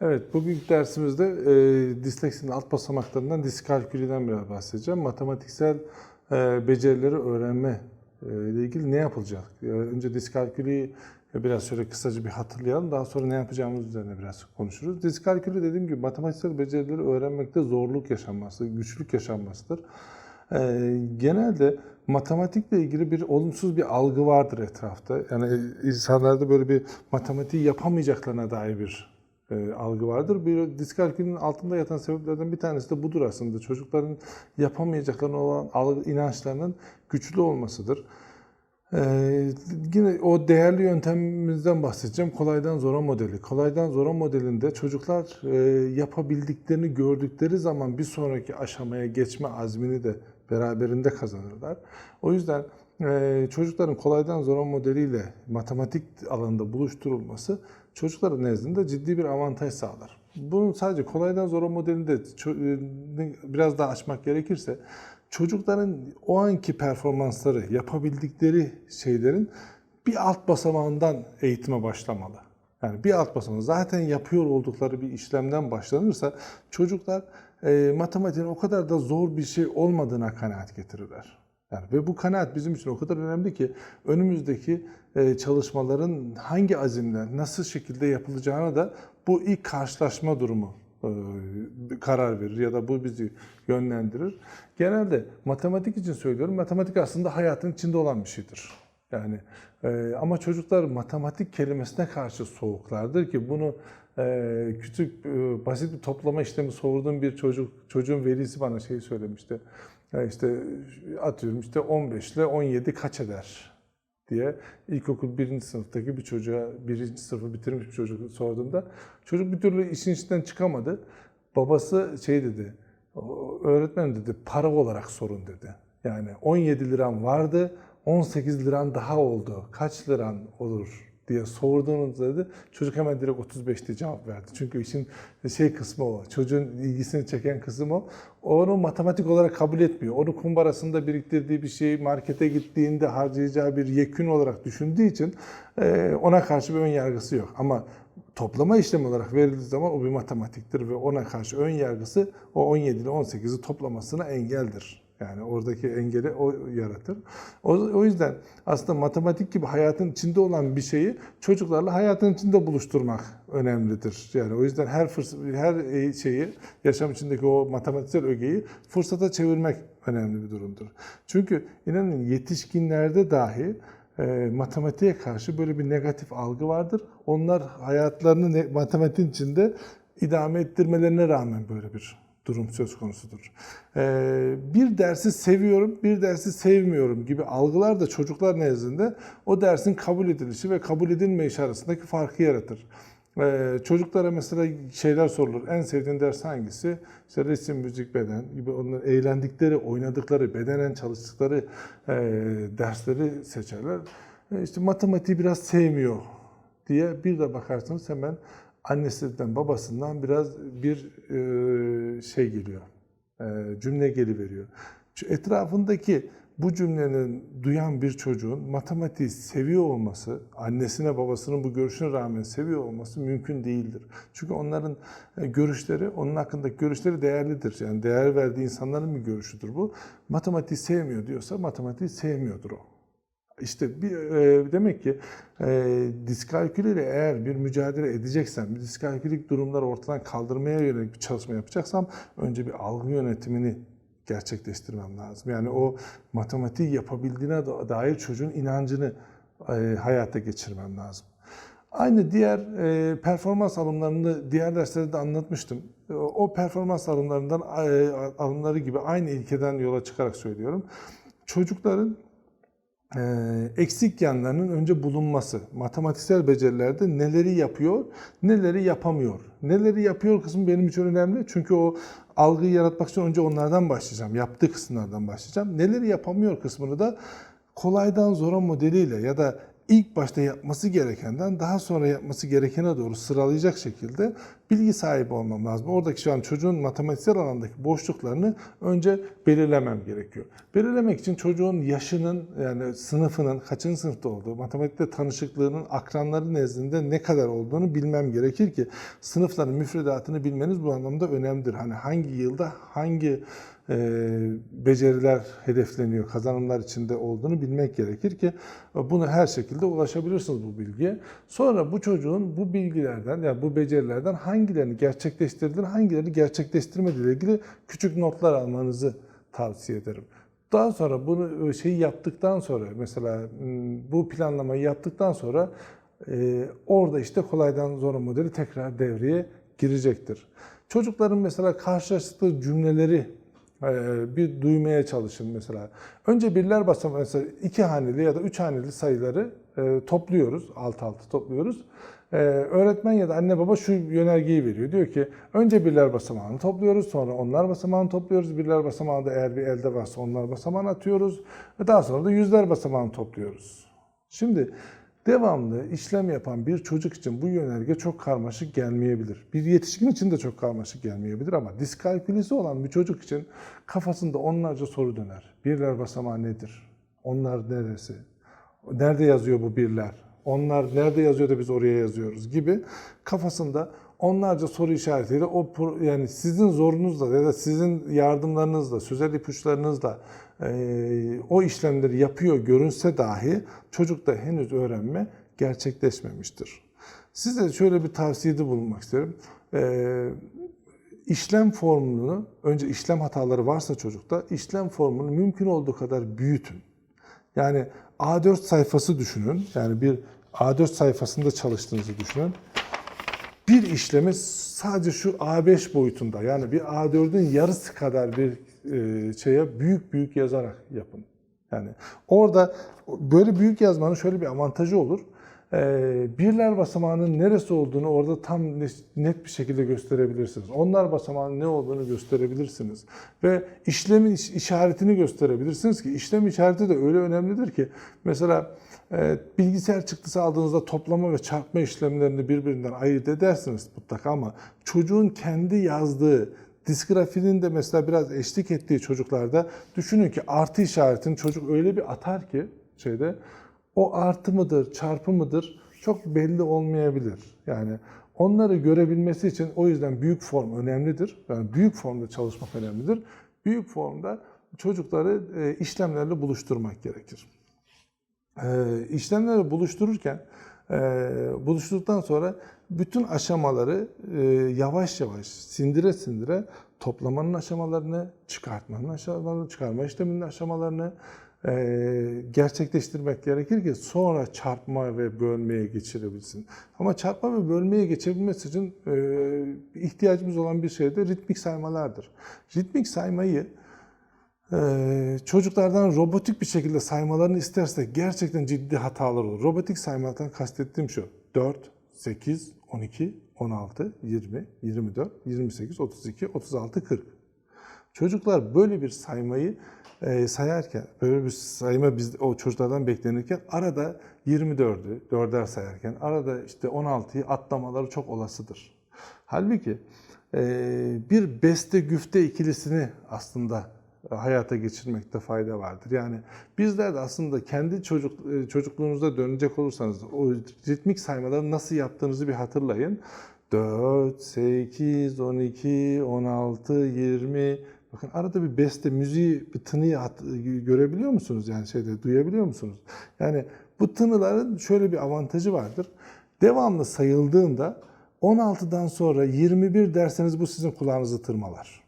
Evet, bugünkü dersimizde e, disleksinin alt basamaklarından diskalküliden biraz bahsedeceğim. Matematiksel e, becerileri öğrenme e, ile ilgili ne yapılacak? E, önce diskalkülü biraz şöyle kısaca bir hatırlayalım. Daha sonra ne yapacağımız üzerine biraz konuşuruz. Diskalkülü dediğim gibi matematiksel becerileri öğrenmekte zorluk yaşanması, güçlük yaşanmasıdır. E, genelde matematikle ilgili bir olumsuz bir algı vardır etrafta. Yani insanlarda böyle bir matematiği yapamayacaklarına dair bir e, algı vardır. Bir diskalkülün altında yatan sebeplerden bir tanesi de budur aslında. Çocukların yapamayacaklarına olan algı, inançlarının güçlü olmasıdır. Ee, yine o değerli yöntemimizden bahsedeceğim. Kolaydan zora modeli. Kolaydan zora modelinde çocuklar e, yapabildiklerini gördükleri zaman bir sonraki aşamaya geçme azmini de beraberinde kazanırlar. O yüzden e, çocukların kolaydan zora modeliyle matematik alanında buluşturulması çocukların nezdinde ciddi bir avantaj sağlar. Bunun sadece kolaydan zora modelinde ço- e, biraz daha açmak gerekirse çocukların o anki performansları, yapabildikleri şeylerin bir alt basamağından eğitime başlamalı. Yani bir alt basamağı zaten yapıyor oldukları bir işlemden başlanırsa çocuklar e, matematiğin o kadar da zor bir şey olmadığına kanaat getirirler. Yani ve bu kanaat bizim için o kadar önemli ki önümüzdeki e, çalışmaların hangi azimle, nasıl şekilde yapılacağına da bu ilk karşılaşma durumu e, karar verir ya da bu bizi yönlendirir. Genelde matematik için söylüyorum. Matematik aslında hayatın içinde olan bir şeydir. Yani e, ama çocuklar matematik kelimesine karşı soğuklardır ki bunu küçük basit bir toplama işlemi sorduğum bir çocuk çocuğun velisi bana şey söylemişti. Ya işte atıyorum işte 15 ile 17 kaç eder diye ilkokul birinci sınıftaki bir çocuğa birinci sınıfı bitirmiş bir çocuk sorduğumda çocuk bir türlü işin içinden çıkamadı. Babası şey dedi, öğretmen dedi para olarak sorun dedi. Yani 17 liram vardı, 18 liran daha oldu. Kaç liran olur diye sorduğunuzda dedi çocuk hemen direkt 35 diye cevap verdi. Çünkü işin şey kısmı o. Çocuğun ilgisini çeken kısım o. Onu matematik olarak kabul etmiyor. Onu kumbarasında biriktirdiği bir şeyi markete gittiğinde harcayacağı bir yekün olarak düşündüğü için e, ona karşı bir ön yargısı yok. Ama toplama işlemi olarak verildiği zaman o bir matematiktir ve ona karşı ön yargısı o 17 ile 18'i toplamasına engeldir. Yani oradaki engeli o yaratır. O, o yüzden aslında matematik gibi hayatın içinde olan bir şeyi çocuklarla hayatın içinde buluşturmak önemlidir. Yani o yüzden her fırs- her şeyi yaşam içindeki o matematiksel ögeyi fırsata çevirmek önemli bir durumdur. Çünkü inanın yetişkinlerde dahi e, matematiğe karşı böyle bir negatif algı vardır. Onlar hayatlarını matematiğin içinde idame ettirmelerine rağmen böyle bir durum söz konusudur. Ee, bir dersi seviyorum, bir dersi sevmiyorum gibi algılar da çocuklar nezdinde o dersin kabul edilişi ve kabul edilmeyişi arasındaki farkı yaratır. Ee, çocuklara mesela şeyler sorulur. En sevdiğin ders hangisi? İşte resim, müzik, beden gibi onların eğlendikleri, oynadıkları, bedenen çalıştıkları e, dersleri seçerler. E, işte matematiği biraz sevmiyor diye bir de bakarsınız hemen annesinden babasından biraz bir e, şey geliyor. E, cümle geliveriyor. Etrafındaki bu cümlenin duyan bir çocuğun matematiği seviyor olması, annesine babasının bu görüşüne rağmen seviyor olması mümkün değildir. Çünkü onların e, görüşleri, onun hakkındaki görüşleri değerlidir. Yani değer verdiği insanların bir görüşüdür bu. Matematiği sevmiyor diyorsa matematiği sevmiyordur o. İşte bir, e, demek ki e, diskalkülüyle eğer bir mücadele edeceksem, bir diskalkülik durumları ortadan kaldırmaya yönelik bir çalışma yapacaksam önce bir algı yönetimini gerçekleştirmem lazım. Yani o matematiği yapabildiğine da- dair çocuğun inancını e, hayata geçirmem lazım. Aynı diğer e, performans alımlarını diğer derslerde de anlatmıştım. E, O performans alımlarından e, alımları gibi aynı ilkeden yola çıkarak söylüyorum. Çocukların e, eksik yanlarının önce bulunması. Matematiksel becerilerde neleri yapıyor, neleri yapamıyor. Neleri yapıyor kısmı benim için önemli. Çünkü o algıyı yaratmak için önce onlardan başlayacağım. Yaptığı kısımlardan başlayacağım. Neleri yapamıyor kısmını da kolaydan zora modeliyle ya da ilk başta yapması gerekenden daha sonra yapması gerekene doğru sıralayacak şekilde bilgi sahibi olmam lazım. Oradaki şu an çocuğun matematiksel alandaki boşluklarını önce belirlemem gerekiyor. Belirlemek için çocuğun yaşının yani sınıfının kaçıncı sınıfta olduğu, matematikte tanışıklığının akranları nezdinde ne kadar olduğunu bilmem gerekir ki sınıfların müfredatını bilmeniz bu anlamda önemlidir. Hani hangi yılda hangi e, beceriler hedefleniyor, kazanımlar içinde olduğunu bilmek gerekir ki bunu her şekilde ulaşabilirsiniz bu bilgiye. Sonra bu çocuğun bu bilgilerden yani bu becerilerden hangilerini gerçekleştirdiğini, hangilerini gerçekleştirmediği ile ilgili küçük notlar almanızı tavsiye ederim. Daha sonra bunu şeyi yaptıktan sonra mesela m, bu planlamayı yaptıktan sonra e, orada işte kolaydan zora modeli tekrar devreye girecektir. Çocukların mesela karşılaştığı cümleleri e, bir duymaya çalışın mesela. Önce birler basamağı mesela iki haneli ya da üç haneli sayıları e, topluyoruz, alt alta topluyoruz. E, öğretmen ya da anne baba şu yönergeyi veriyor. Diyor ki önce birler basamağını topluyoruz, sonra onlar basamağını topluyoruz. Birler basamağı da eğer bir elde varsa onlar basamağını atıyoruz. Ve daha sonra da yüzler basamağını topluyoruz. Şimdi devamlı işlem yapan bir çocuk için bu yönerge çok karmaşık gelmeyebilir. Bir yetişkin için de çok karmaşık gelmeyebilir ama diskalkülisi olan bir çocuk için kafasında onlarca soru döner. Birler basamağı nedir? Onlar neresi? Nerede yazıyor bu birler? Onlar nerede yazıyor da biz oraya yazıyoruz gibi kafasında onlarca soru işaretiyle o yani sizin zorunuzla ya da sizin yardımlarınızla, sözel ipuçlarınızla e, o işlemleri yapıyor görünse dahi çocukta henüz öğrenme gerçekleşmemiştir. Size şöyle bir tavsiyede bulunmak isterim. E, işlem formunu, önce işlem hataları varsa çocukta, işlem formunu mümkün olduğu kadar büyütün. Yani A4 sayfası düşünün. Yani bir A4 sayfasında çalıştığınızı düşünün. Bir işlemi sadece şu A5 boyutunda yani bir A4'ün yarısı kadar bir e, şeye büyük büyük yazarak yapın. Yani orada böyle büyük yazmanın şöyle bir avantajı olur. Ee, birler basamağının neresi olduğunu orada tam net bir şekilde gösterebilirsiniz. Onlar basamağının ne olduğunu gösterebilirsiniz. Ve işlemin iş- işaretini gösterebilirsiniz ki işlem işareti de öyle önemlidir ki mesela e, bilgisayar çıktısı aldığınızda toplama ve çarpma işlemlerini birbirinden ayırt edersiniz mutlaka ama çocuğun kendi yazdığı Disgrafinin de mesela biraz eşlik ettiği çocuklarda düşünün ki artı işaretini çocuk öyle bir atar ki şeyde o artı mıdır, çarpı mıdır çok belli olmayabilir. Yani onları görebilmesi için o yüzden büyük form önemlidir. Yani büyük formda çalışmak önemlidir. Büyük formda çocukları e, işlemlerle buluşturmak gerekir. E, işlemleri buluştururken e, buluşturduktan sonra bütün aşamaları yavaş yavaş sindire sindire toplamanın aşamalarını, çıkartmanın aşamalarını, çıkarma işleminin aşamalarını gerçekleştirmek gerekir ki sonra çarpma ve bölmeye geçirebilsin. Ama çarpma ve bölmeye geçebilmesi için e, ihtiyacımız olan bir şey de ritmik saymalardır. Ritmik saymayı ee, çocuklardan robotik bir şekilde saymalarını istersek gerçekten ciddi hatalar olur. Robotik saymaktan kastettiğim şu. 4, 8, 12, 16, 20, 24, 28, 32, 36, 40. Çocuklar böyle bir saymayı e, sayarken, böyle bir sayma biz o çocuklardan beklenirken arada 24'ü, 4'er sayarken arada işte 16'yı atlamaları çok olasıdır. Halbuki e, bir beste güfte ikilisini aslında hayata geçirmekte fayda vardır. Yani bizler de aslında kendi çocuk çocukluğunuzda dönecek olursanız o ritmik saymaları nasıl yaptığınızı bir hatırlayın. 4, 8, 12, 16, 20 Bakın arada bir beste, müziği, bir tınıyı görebiliyor musunuz? Yani şeyde duyabiliyor musunuz? Yani bu tınıların şöyle bir avantajı vardır. Devamlı sayıldığında 16'dan sonra 21 derseniz bu sizin kulağınızı tırmalar.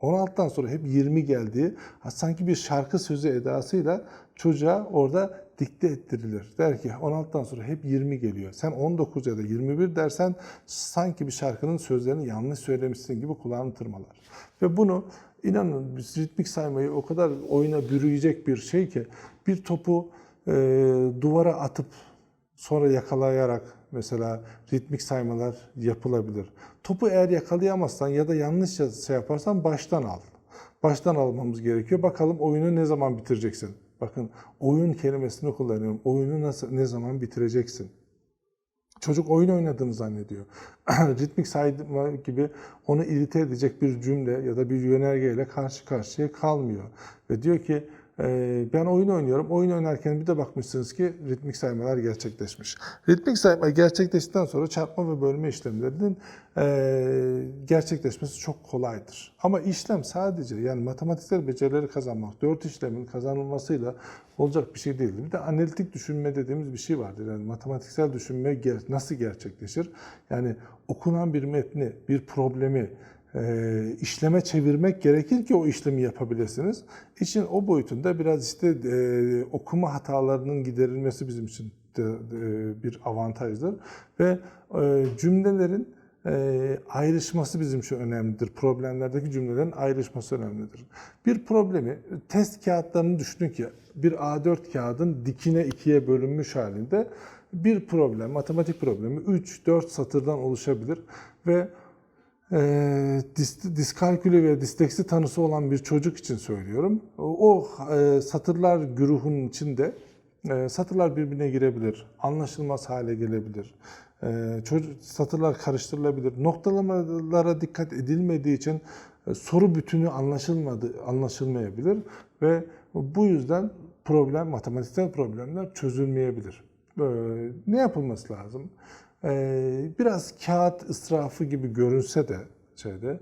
16'dan sonra hep 20 geldiği sanki bir şarkı sözü edasıyla çocuğa orada dikte ettirilir. Der ki 16'dan sonra hep 20 geliyor. Sen 19 ya da 21 dersen sanki bir şarkının sözlerini yanlış söylemişsin gibi kulağını tırmalar. Ve bunu inanın biz ritmik saymayı o kadar oyuna bürüyecek bir şey ki bir topu e, duvara atıp sonra yakalayarak mesela ritmik saymalar yapılabilir. Topu eğer yakalayamazsan ya da yanlış şey yaparsan baştan al. Baştan almamız gerekiyor. Bakalım oyunu ne zaman bitireceksin? Bakın oyun kelimesini kullanıyorum. Oyunu nasıl ne zaman bitireceksin? Çocuk oyun oynadığını zannediyor. Ritmik sayma gibi onu irite edecek bir cümle ya da bir yönergeyle karşı karşıya kalmıyor. Ve diyor ki "Ee, ben oyun oynuyorum. Oyun oynarken bir de bakmışsınız ki ritmik saymalar gerçekleşmiş. Ritmik sayma gerçekleştikten sonra çarpma ve bölme işlemlerinin e, gerçekleşmesi çok kolaydır. Ama işlem sadece yani matematiksel becerileri kazanmak, dört işlemin kazanılmasıyla olacak bir şey değildir. Bir de analitik düşünme dediğimiz bir şey vardır. Yani matematiksel düşünme nasıl gerçekleşir? Yani okunan bir metni, bir problemi e, işleme çevirmek gerekir ki o işlemi yapabilirsiniz. İşin o boyutunda biraz işte e, okuma hatalarının giderilmesi bizim için bir avantajdır. Ve e, cümlelerin ayrışması bizim için önemlidir. Problemlerdeki cümlelerin ayrışması önemlidir. Bir problemi test kağıtlarını düşünün ki bir A4 kağıdın dikine ikiye bölünmüş halinde bir problem, matematik problemi 3-4 satırdan oluşabilir ve e, dis, diskalkülü ve disleksi tanısı olan bir çocuk için söylüyorum. O, e, satırlar güruhunun içinde e, satırlar birbirine girebilir, anlaşılmaz hale gelebilir. E, çocuk, satırlar karıştırılabilir. Noktalamalara dikkat edilmediği için e, soru bütünü anlaşılmadı, anlaşılmayabilir ve bu yüzden problem, matematiksel problemler çözülmeyebilir. E, ne yapılması lazım? Ee, biraz kağıt israfı gibi görünse de şeyde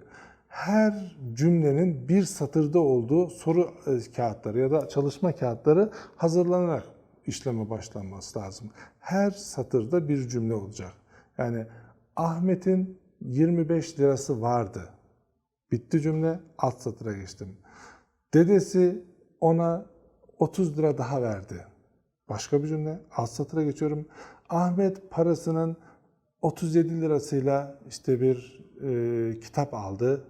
her cümlenin bir satırda olduğu soru e, kağıtları ya da çalışma kağıtları hazırlanarak işleme başlanması lazım. Her satırda bir cümle olacak. Yani Ahmet'in 25 lirası vardı. Bitti cümle, alt satıra geçtim. Dedesi ona 30 lira daha verdi. Başka bir cümle, alt satıra geçiyorum. Ahmet parasının 37 lirasıyla işte bir e, kitap aldı.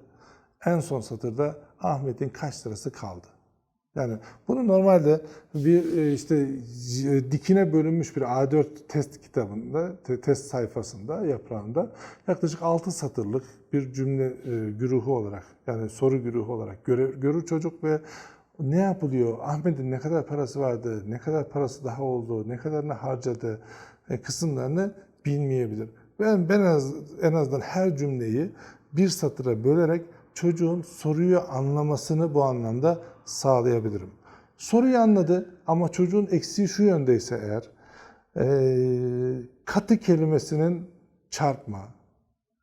En son satırda Ahmet'in kaç lirası kaldı? Yani bunu normalde bir e, işte e, dikine bölünmüş bir A4 test kitabında, te- test sayfasında, yaprağında yaklaşık 6 satırlık bir cümle e, güruhu olarak yani soru güruhu olarak görür, görür çocuk ve ne yapılıyor? Ahmet'in ne kadar parası vardı? Ne kadar parası daha oldu? Ne kadarını harcadı? E, kısımlarını bilmeyebilir. Ben, ben az, en azından her cümleyi bir satıra bölerek çocuğun soruyu anlamasını bu anlamda sağlayabilirim. Soruyu anladı ama çocuğun eksiği şu yöndeyse eğer, e, katı kelimesinin çarpma,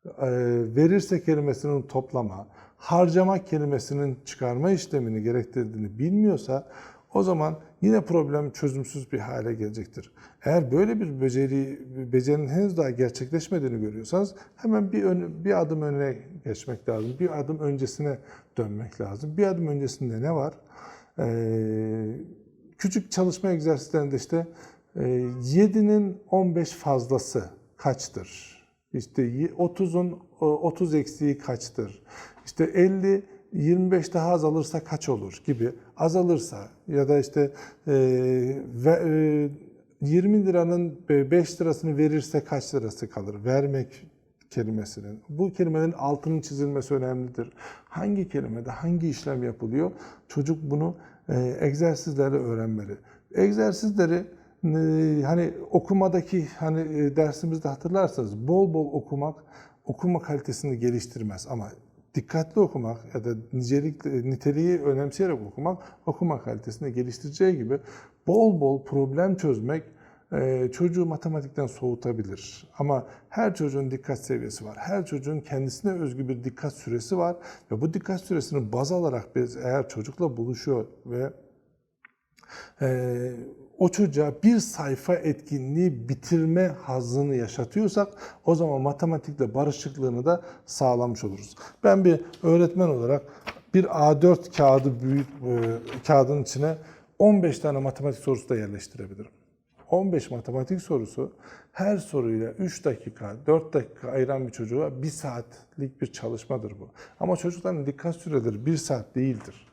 e, verirse kelimesinin toplama, harcama kelimesinin çıkarma işlemini gerektirdiğini bilmiyorsa o zaman yine problem çözümsüz bir hale gelecektir. Eğer böyle bir beceri, becerinin henüz daha gerçekleşmediğini görüyorsanız hemen bir, ön, bir adım öne geçmek lazım. Bir adım öncesine dönmek lazım. Bir adım öncesinde ne var? Ee, küçük çalışma egzersizlerinde işte e, 7'nin 15 fazlası kaçtır? İşte 30'un 30 eksiği kaçtır? İşte 50 25 daha azalırsa kaç olur gibi azalırsa ya da işte e, ve, e, 20 liranın 5 lirasını verirse kaç lirası kalır? Vermek kelimesinin. Bu kelimelerin altının çizilmesi önemlidir. Hangi kelimede hangi işlem yapılıyor? Çocuk bunu e, egzersizlerle öğrenmeli. Egzersizleri e, hani okumadaki hani e, dersimizde hatırlarsanız bol bol okumak okuma kalitesini geliştirmez ama dikkatli okumak ya da nicelik, niteliği önemseyerek okumak okuma kalitesini geliştireceği gibi bol bol problem çözmek e, çocuğu matematikten soğutabilir. Ama her çocuğun dikkat seviyesi var. Her çocuğun kendisine özgü bir dikkat süresi var ve bu dikkat süresini baz alarak biz eğer çocukla buluşuyor ve e, o çocuğa bir sayfa etkinliği bitirme hazını yaşatıyorsak o zaman matematikle barışıklığını da sağlamış oluruz. Ben bir öğretmen olarak bir A4 kağıdı büyük e, kağıdın içine 15 tane matematik sorusu da yerleştirebilirim. 15 matematik sorusu her soruyla 3 dakika, 4 dakika ayıran bir çocuğa 1 saatlik bir çalışmadır bu. Ama çocukların dikkat süreleri 1 saat değildir.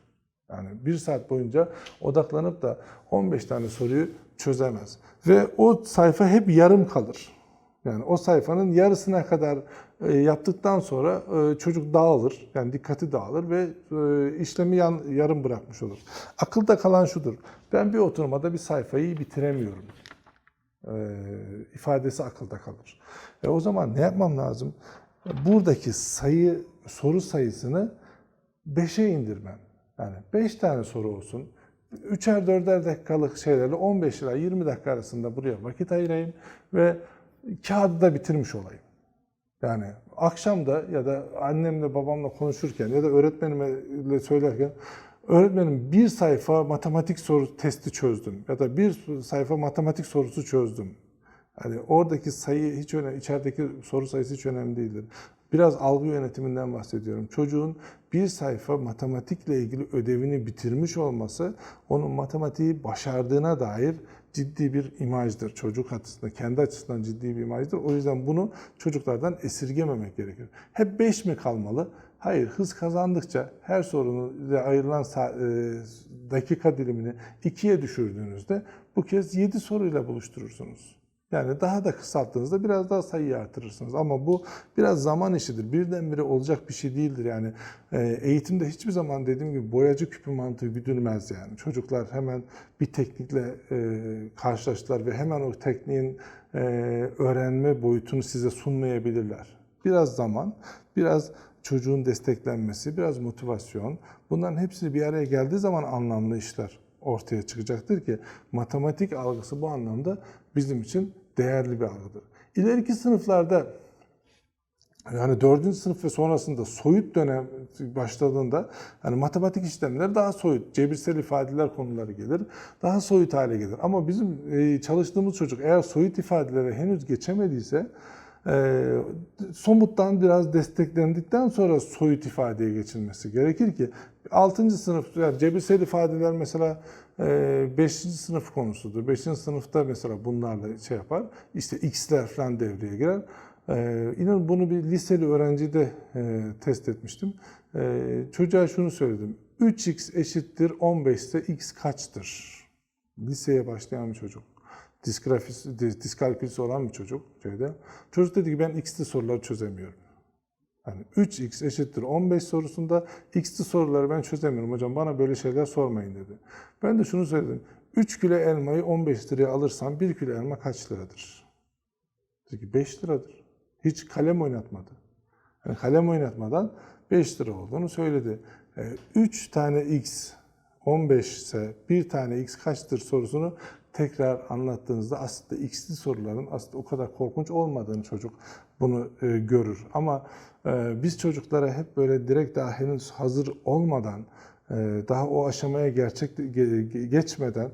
Yani bir saat boyunca odaklanıp da 15 tane soruyu çözemez. Ve o sayfa hep yarım kalır. Yani o sayfanın yarısına kadar e, yaptıktan sonra e, çocuk dağılır. Yani dikkati dağılır ve e, işlemi yarım bırakmış olur. Akılda kalan şudur. Ben bir oturmada bir sayfayı bitiremiyorum. ifadesi akılda kalır. E o zaman ne yapmam lazım? Buradaki sayı, soru sayısını 5'e indirmem. Yani 5 tane soru olsun. Üçer dörder dakikalık şeylerle 15 ila 20 dakika arasında buraya vakit ayırayım ve kağıdı da bitirmiş olayım. Yani akşam da ya da annemle babamla konuşurken ya da öğretmenimle söylerken öğretmenim bir sayfa matematik soru testi çözdüm ya da bir sayfa matematik sorusu çözdüm. Hani oradaki sayı hiç önemli, içerideki soru sayısı hiç önemli değildir. Biraz algı yönetiminden bahsediyorum. Çocuğun bir sayfa matematikle ilgili ödevini bitirmiş olması onun matematiği başardığına dair ciddi bir imajdır. Çocuk açısından, kendi açısından ciddi bir imajdır. O yüzden bunu çocuklardan esirgememek gerekir. Hep 5 mi kalmalı? Hayır, hız kazandıkça her sorunun ayrılan e, dakika dilimini ikiye düşürdüğünüzde bu kez 7 soruyla buluşturursunuz. Yani daha da kısalttığınızda biraz daha sayıyı artırırsınız. Ama bu biraz zaman işidir. Birdenbire olacak bir şey değildir. Yani e, eğitimde hiçbir zaman dediğim gibi boyacı küpü mantığı güdülmez yani. Çocuklar hemen bir teknikle e, karşılaştılar ve hemen o tekniğin e, öğrenme boyutunu size sunmayabilirler. Biraz zaman, biraz çocuğun desteklenmesi, biraz motivasyon. Bunların hepsi bir araya geldiği zaman anlamlı işler ortaya çıkacaktır ki matematik algısı bu anlamda bizim için değerli bir algıdır. İleriki sınıflarda yani dördüncü sınıf ve sonrasında soyut dönem başladığında hani matematik işlemler daha soyut, cebirsel ifadeler konuları gelir. Daha soyut hale gelir. Ama bizim e, çalıştığımız çocuk eğer soyut ifadelere henüz geçemediyse e, somuttan biraz desteklendikten sonra soyut ifadeye geçilmesi gerekir ki 6. sınıf yani cebirsel ifadeler mesela 5. sınıf konusudur. 5. sınıfta mesela bunlarla şey yapar. İşte x'ler falan devreye girer. Ee, bunu bir liseli öğrencide e, test etmiştim. Ee, çocuğa şunu söyledim. 3x eşittir 15 ise x kaçtır? Liseye başlayan bir çocuk. Disgrafisi, diskalkülisi olan bir çocuk. Şeyde. Çocuk dedi ki ben x'li soruları çözemiyorum. Yani 3x eşittir 15 sorusunda x'li soruları ben çözemiyorum hocam bana böyle şeyler sormayın dedi. Ben de şunu söyledim. 3 kilo elmayı 15 liraya alırsam 1 kilo elma kaç liradır? Dedi ki 5 liradır. Hiç kalem oynatmadı. Yani kalem oynatmadan 5 lira olduğunu söyledi. 3 tane x 15 ise 1 tane x kaçtır sorusunu tekrar anlattığınızda aslında x'li soruların aslında o kadar korkunç olmadığını çocuk bunu e, görür. Ama e, biz çocuklara hep böyle direkt daha henüz hazır olmadan, e, daha o aşamaya gerçek ge- geçmeden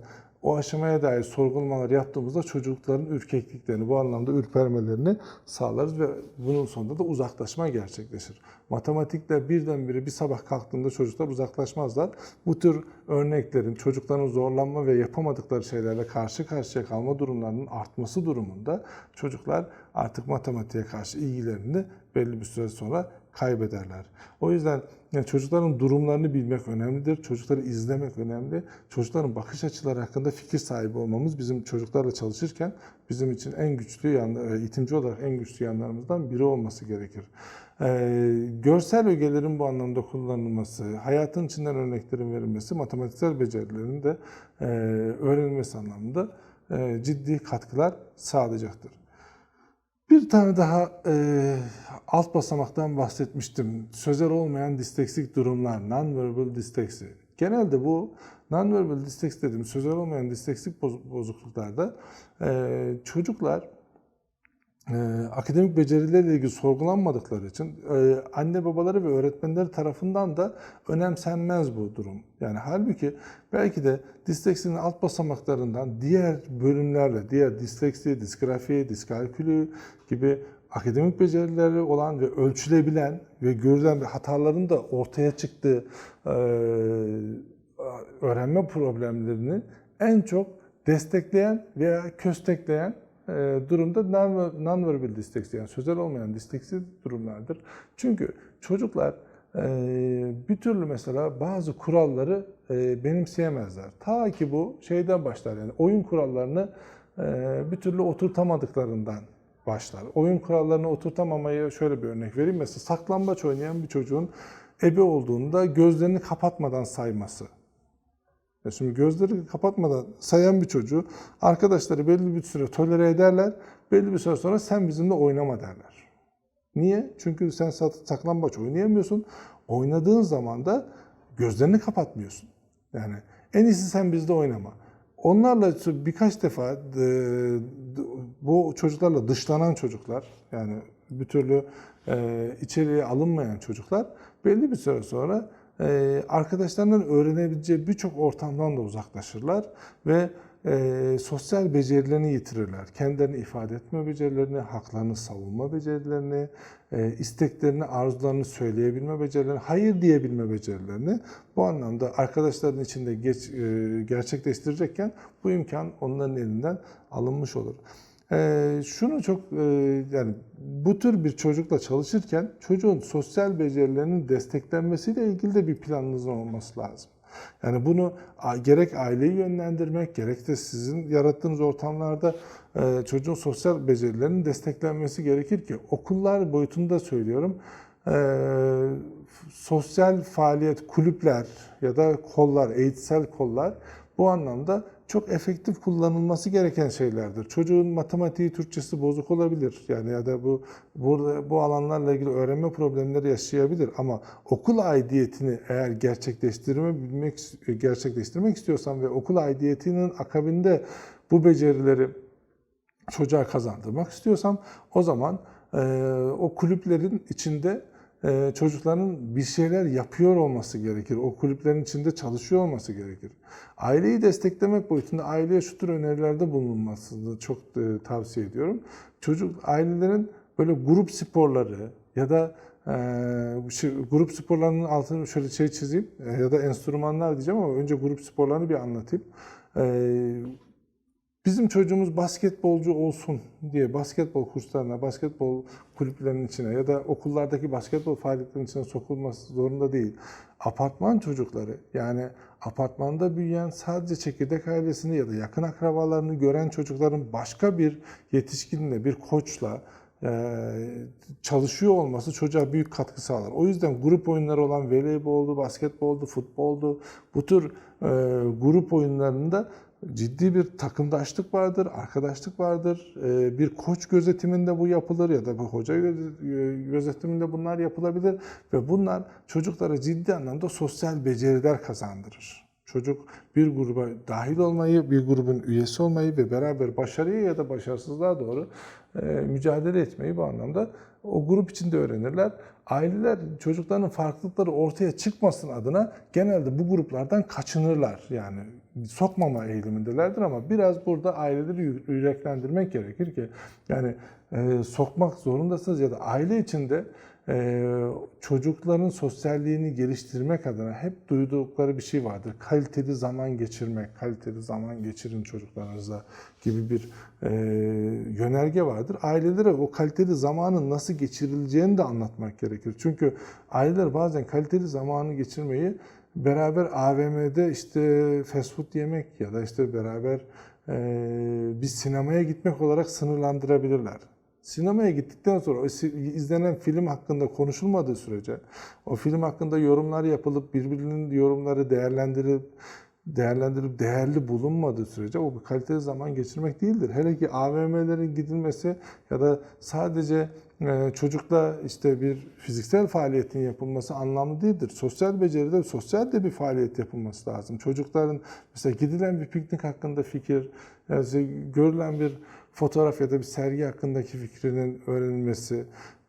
o aşamaya dair sorgulamalar yaptığımızda çocukların ürkekliklerini, bu anlamda ürpermelerini sağlarız ve bunun sonunda da uzaklaşma gerçekleşir. Matematikle birdenbire bir sabah kalktığında çocuklar uzaklaşmazlar. Bu tür örneklerin çocukların zorlanma ve yapamadıkları şeylerle karşı karşıya kalma durumlarının artması durumunda çocuklar artık matematiğe karşı ilgilerini belli bir süre sonra kaybederler. O yüzden yani çocukların durumlarını bilmek önemlidir. Çocukları izlemek önemli. Çocukların bakış açıları hakkında fikir sahibi olmamız bizim çocuklarla çalışırken bizim için en güçlü yan, eğitimci olarak en güçlü yanlarımızdan biri olması gerekir. Ee, görsel ögelerin bu anlamda kullanılması, hayatın içinden örneklerin verilmesi, matematiksel becerilerin de e, öğrenilmesi anlamında e, ciddi katkılar sağlayacaktır. Bir tane daha e, alt basamaktan bahsetmiştim. Sözel olmayan disleksik durumlar, non-verbal disleksi. Genelde bu non-verbal disleksi dediğim sözel olmayan disleksik boz- bozukluklarda e, çocuklar e, akademik becerilerle ilgili sorgulanmadıkları için e, anne babaları ve öğretmenleri tarafından da önemsenmez bu durum. Yani halbuki belki de disleksinin alt basamaklarından diğer bölümlerle, diğer disleksi, disgrafi, diskalkülü gibi akademik becerileri olan ve ölçülebilen ve görülen bir hataların da ortaya çıktığı e, öğrenme problemlerini en çok destekleyen veya köstekleyen durumda non- non-verbal disleksi yani sözel olmayan disleksi durumlardır. Çünkü çocuklar e, bir türlü mesela bazı kuralları e, benimseyemezler. Ta ki bu şeyden başlar yani oyun kurallarını e, bir türlü oturtamadıklarından başlar. Oyun kurallarını oturtamamayı şöyle bir örnek vereyim. Mesela saklambaç oynayan bir çocuğun ebe olduğunda gözlerini kapatmadan sayması. Ya şimdi gözleri kapatmadan sayan bir çocuğu arkadaşları belli bir süre tolere ederler. Belli bir süre sonra sen bizimle oynama derler. Niye? Çünkü sen sak- saklambaç oynayamıyorsun. Oynadığın zaman da gözlerini kapatmıyorsun. Yani en iyisi sen bizde oynama. Onlarla birkaç defa bu çocuklarla dışlanan çocuklar yani bir türlü e, içeriye alınmayan çocuklar belli bir süre sonra arkadaşlarından öğrenebileceği birçok ortamdan da uzaklaşırlar ve e, sosyal becerilerini yitirirler. Kendilerini ifade etme becerilerini, haklarını savunma becerilerini, e, isteklerini, arzularını söyleyebilme becerilerini, hayır diyebilme becerilerini bu anlamda arkadaşların içinde geç, e, gerçekleştirecekken bu imkan onların elinden alınmış olur. Ee, şunu çok e, yani bu tür bir çocukla çalışırken çocuğun sosyal becerilerinin desteklenmesiyle ilgili de bir planınızın olması lazım. Yani bunu gerek aileyi yönlendirmek gerek de sizin yarattığınız ortamlarda e, çocuğun sosyal becerilerinin desteklenmesi gerekir ki okullar boyutunda söylüyorum. e, sosyal faaliyet kulüpler ya da kollar, eğitsel kollar bu anlamda çok efektif kullanılması gereken şeylerdir. Çocuğun matematiği, Türkçesi bozuk olabilir. Yani ya da bu burada bu alanlarla ilgili öğrenme problemleri yaşayabilir ama okul aidiyetini eğer gerçekleştirmek gerçekleştirmek istiyorsan ve okul aidiyetinin akabinde bu becerileri çocuğa kazandırmak istiyorsam o zaman e, o kulüplerin içinde e, çocukların bir şeyler yapıyor olması gerekir. O kulüplerin içinde çalışıyor olması gerekir. Aileyi desteklemek boyutunda aileye şu tür önerilerde bulunmasını çok e, tavsiye ediyorum. Çocuk ailelerin böyle grup sporları ya da e, şey, grup sporlarının altını şöyle şey çizeyim e, ya da enstrümanlar diyeceğim ama önce grup sporlarını bir anlatayım. Bizim çocuğumuz basketbolcu olsun diye basketbol kurslarına, basketbol kulüplerinin içine ya da okullardaki basketbol faaliyetlerinin içine sokulması zorunda değil. Apartman çocukları yani apartmanda büyüyen sadece çekirdek ailesini ya da yakın akrabalarını gören çocukların başka bir yetişkinle, bir koçla e, çalışıyor olması çocuğa büyük katkı sağlar. O yüzden grup oyunları olan voleyboldu, basketboldu, futboldu bu tür e, grup oyunlarında ciddi bir takımdaşlık vardır, arkadaşlık vardır. Ee, Bir koç gözetiminde bu yapılır ya da bir hoca göze- gözetiminde bunlar yapılabilir ve bunlar çocuklara ciddi anlamda sosyal beceriler kazandırır. Çocuk bir gruba dahil olmayı, bir grubun üyesi olmayı ve beraber başarıya ya da başarısızlığa doğru e, mücadele etmeyi bu anlamda o grup içinde öğrenirler. Aileler çocukların farklılıkları ortaya çıkmasın adına genelde bu gruplardan kaçınırlar. Yani sokmama eğilimindelerdir ama biraz burada aileleri yü- yüreklendirmek gerekir ki yani e, sokmak zorundasınız ya da aile içinde çocukların sosyalliğini geliştirmek adına hep duydukları bir şey vardır. Kaliteli zaman geçirmek, kaliteli zaman geçirin çocuklarınızla gibi bir e, yönerge vardır. Ailelere o kaliteli zamanın nasıl geçirileceğini de anlatmak gerekir. Çünkü aileler bazen kaliteli zamanı geçirmeyi beraber AVM'de işte fast food yemek ya da işte beraber e, bir sinemaya gitmek olarak sınırlandırabilirler. Sinemaya gittikten sonra o izlenen film hakkında konuşulmadığı sürece, o film hakkında yorumlar yapılıp birbirinin yorumları değerlendirilip değerlendirip değerli bulunmadığı sürece o bir kaliteli zaman geçirmek değildir. Hele ki AVM'lerin gidilmesi ya da sadece e, çocukla işte bir fiziksel faaliyetin yapılması anlamlı değildir. Sosyal beceride sosyal de bir faaliyet yapılması lazım. Çocukların mesela gidilen bir piknik hakkında fikir, yani işte görülen bir fotoğraf ya da bir sergi hakkındaki fikrinin öğrenilmesi,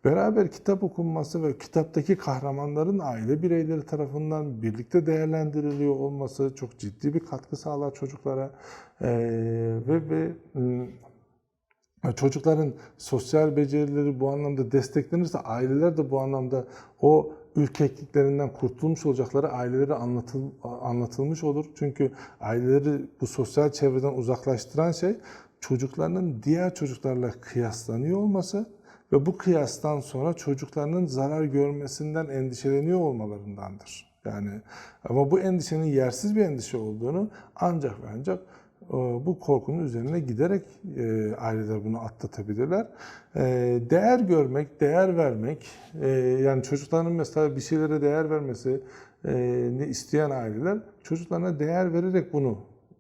beraber kitap okunması ve kitaptaki kahramanların aile bireyleri tarafından birlikte değerlendiriliyor olması çok ciddi bir katkı sağlar çocuklara Ee, ve ve ım, çocukların sosyal becerileri bu anlamda desteklenirse aileler de bu anlamda o ürkekliklerinden kurtulmuş olacakları ailelere anlatıl, anlatılmış olur. Çünkü aileleri bu sosyal çevreden uzaklaştıran şey çocuklarının diğer çocuklarla kıyaslanıyor olması ve bu kıyastan sonra çocuklarının zarar görmesinden endişeleniyor olmalarındandır. Yani ama bu endişenin yersiz bir endişe olduğunu ancak ve ancak e, bu korkunun üzerine giderek e, aileler bunu atlatabilirler. E, değer görmek, değer vermek, yani çocukların mesela bir şeylere değer vermesi, ne isteyen aileler çocuklarına değer vererek bunu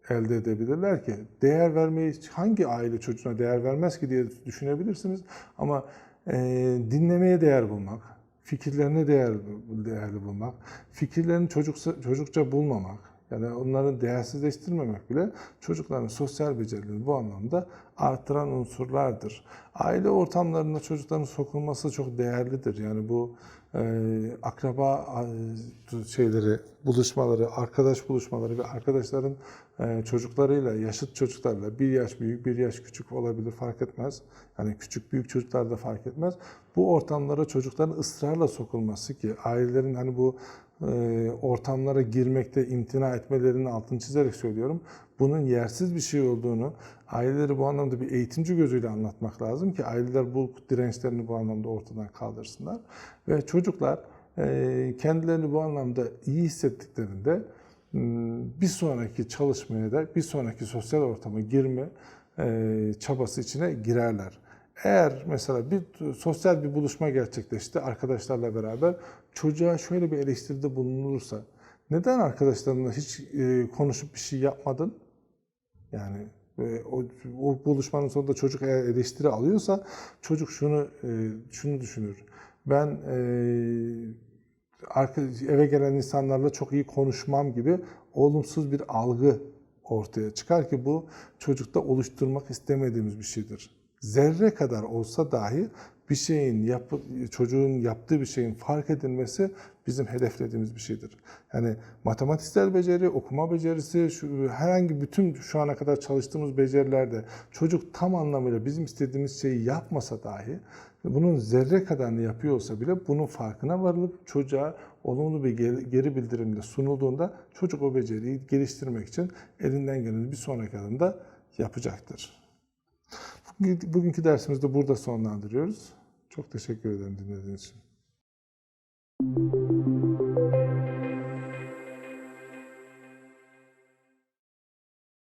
elde edebilirler ki değer vermeyi hangi aile çocuğuna değer vermez ki diye düşünebilirsiniz ama e, dinlemeye değer bulmak, fikirlerine değer değerli bulmak, fikirlerini çocuksa, çocukça bulmamak, yani onları değersizleştirmemek bile çocukların sosyal becerilerini bu anlamda artıran unsurlardır. Aile ortamlarında çocukların sokulması çok değerlidir. Yani bu akraba e, şeyleri, buluşmaları, arkadaş buluşmaları ve arkadaşların e, çocuklarıyla, yaşıt çocuklarla bir yaş büyük, bir yaş küçük olabilir fark etmez. Yani küçük büyük çocuklar da fark etmez. Bu ortamlara çocukların ısrarla sokulması ki ailelerin hani bu ortamlara girmekte imtina etmelerinin altını çizerek söylüyorum. Bunun yersiz bir şey olduğunu aileleri bu anlamda bir eğitimci gözüyle anlatmak lazım ki aileler bu dirençlerini bu anlamda ortadan kaldırsınlar. Ve çocuklar e, kendilerini bu anlamda iyi hissettiklerinde bir sonraki çalışmaya da bir sonraki sosyal ortama girme e, çabası içine girerler. Eğer mesela bir sosyal bir buluşma gerçekleşti arkadaşlarla beraber çocuğa şöyle bir eleştiride bulunursa neden arkadaşlarınla hiç e, konuşup bir şey yapmadın? Yani e, o, o buluşmanın sonunda çocuk eğer eleştiri alıyorsa çocuk şunu e, şunu düşünür. Ben eve gelen insanlarla çok iyi konuşmam gibi olumsuz bir algı ortaya çıkar ki bu çocukta oluşturmak istemediğimiz bir şeydir zerre kadar olsa dahi bir şeyin yap, çocuğun yaptığı bir şeyin fark edilmesi bizim hedeflediğimiz bir şeydir. Yani matematiksel beceri, okuma becerisi, şu, herhangi bütün şu ana kadar çalıştığımız becerilerde çocuk tam anlamıyla bizim istediğimiz şeyi yapmasa dahi bunun zerre kadarını yapıyor olsa bile bunun farkına varılıp çocuğa olumlu bir geri bildirimle sunulduğunda çocuk o beceriyi geliştirmek için elinden gelen bir sonraki adımda yapacaktır. Bugünkü dersimizi de burada sonlandırıyoruz. Çok teşekkür ederim dinlediğiniz için.